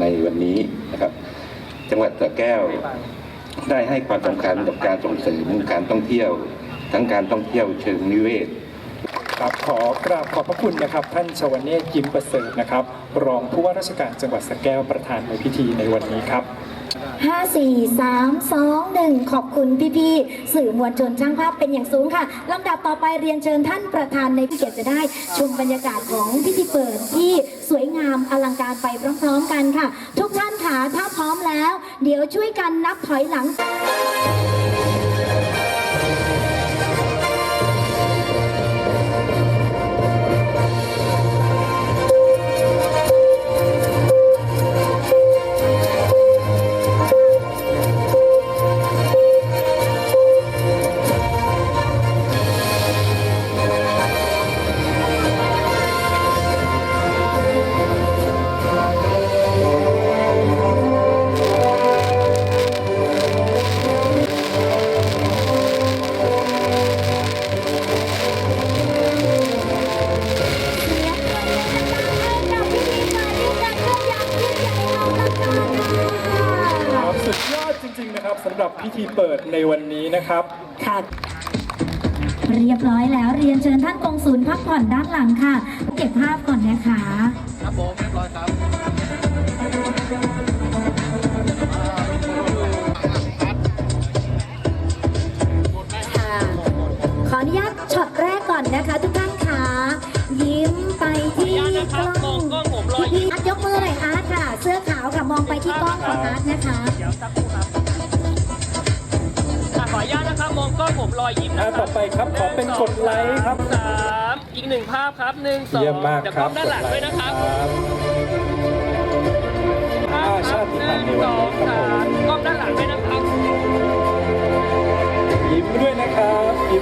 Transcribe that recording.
ในวันนี้นะครับ จังหวัดสระแก้วได้ให้ความสำคัญกับการส่งเสริมการท่องเที่ยว ทั้งการท่องเที่ยวเชิงนิเวศครับขอกราบขอบพระคุณนะครับ ท่านชวเนศยิ้มประเสริฐนะครับ รองผู้ว่าราชการจังหวัดสระแก้วประธานในพิธีในวันนี้ครับห้าสี่สามสองหนึ่งขอบคุณพี่ๆสื่อมวลชนช่างภาพเป็นอย่างสูงค่ะลำดับต่อไปเรียนเชิญท่านประธานในพิธีจะได้ ชมบรรยากาศของพิธีเปิดที่สวยงามอลังการไปพร้อมๆกันค่ะ ทุกท่านค่ะถ้าพร้อมแล้ว เดี๋ยวช่วยกันนับถอยหลัง ริงๆนะครับสำหรับพิธีเปิดในวันนี้นะครับ ค่ะ เรียบร้อยแล้วเรียนเชิญท่านกงศูนย์พักผ่อนด้านหลังค่ะ เก็บภาพก่อนนะคะ ครับผมเรียบร้อยครับค่ะขออนุญาตช็อตแรกก่อนนะคะ ทุกท่านค่ะยิ้มไปที่กล้องพี่อาร์ตยกมือหน่อยอาร์ตค่ะ เสื้อขาวค่ะมองไปที่กล้องของอาร์ตนะคะ เดี๋ยวสักครู่ครับ องกล้องผมรอยยิ้มอ่านะคต่รัอบไปครับขอเป็นกดไลค์ครับ สามอีกหนึ่งภาพครับหนึ่งสองเยี่ยมมากเดี๋ยวคกล้รัอบงด้านหลังด้วยนะครับครับ